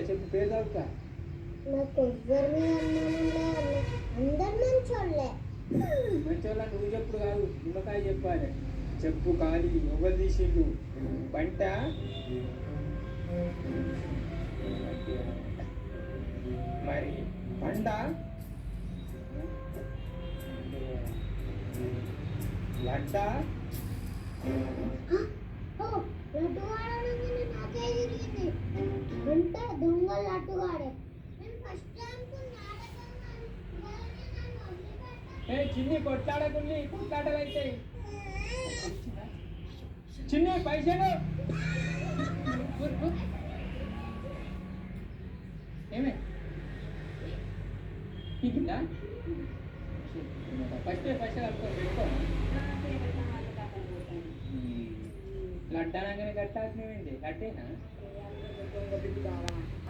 మంచోళ్ళ చెప్పు పేరు చదువుతా. నాకు ఎవ్వరి మీద అనుమానం లేదు అందరు మంచోళ్ళే. మంచోళ్ళ నువ్వు చెప్పుడు కాదు నిమ్మకాయ చెప్పాలి. చెప్పు ఖాళీ ఎవరు తీసిండు పంట? మరి పంట లడ్డు? అంటే దొంగ లడ్డు వాడే నేను ఫస్ట్ టైం ఏ చిన్ని కొట్లాడకుల్ని కొట్లాటలు అవుతాయి చిన్ని పైసలు. ఏమే? పీకిందా ఫస్ట్ పైసలు కట్టుకొని పెట్టుకో. లడ్డానంగానే కట్టాల్సినవేంటి? కట్టేనా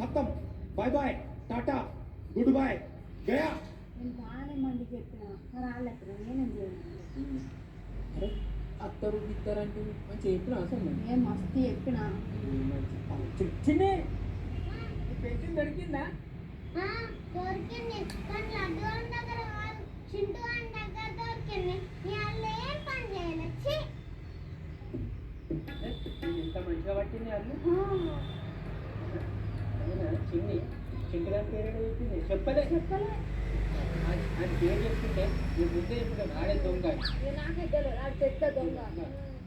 ఖతం. Bye bye. Tata. Good bye. Gaya. నేను బాగానే మంది చెప్పిన. రాళ్ళెక్కడ నేనేం చేయను? అరే అత్తరు ఇద్దరు అంటే మంచిగా చెప్పిన అసలు నేను. మస్తు చెప్పిన. చిన్ని. పెన్షన్ దొరికిందా? ఆ, దొరికింది. కానీ లడ్డు గారి దగ్గర కాదు. చింటూ గారి దగ్గర దొరికింది. నీ వాళ్ళు ఏం పని చేయలేదు? ఛీ! ఇంత మంచిగా పట్టింది వాళ్ళు? చిన్ని చింటి గారి పేరు ఏదో చెప్పింది? చెప్పలే. చెప్పలే. ఆయన పేరు చెప్తుంటే నేను ముందే చెప్తాను ఆడే దొంగ. నాకే తెలియదు అది పెద్ద దొంగ. దొంగ.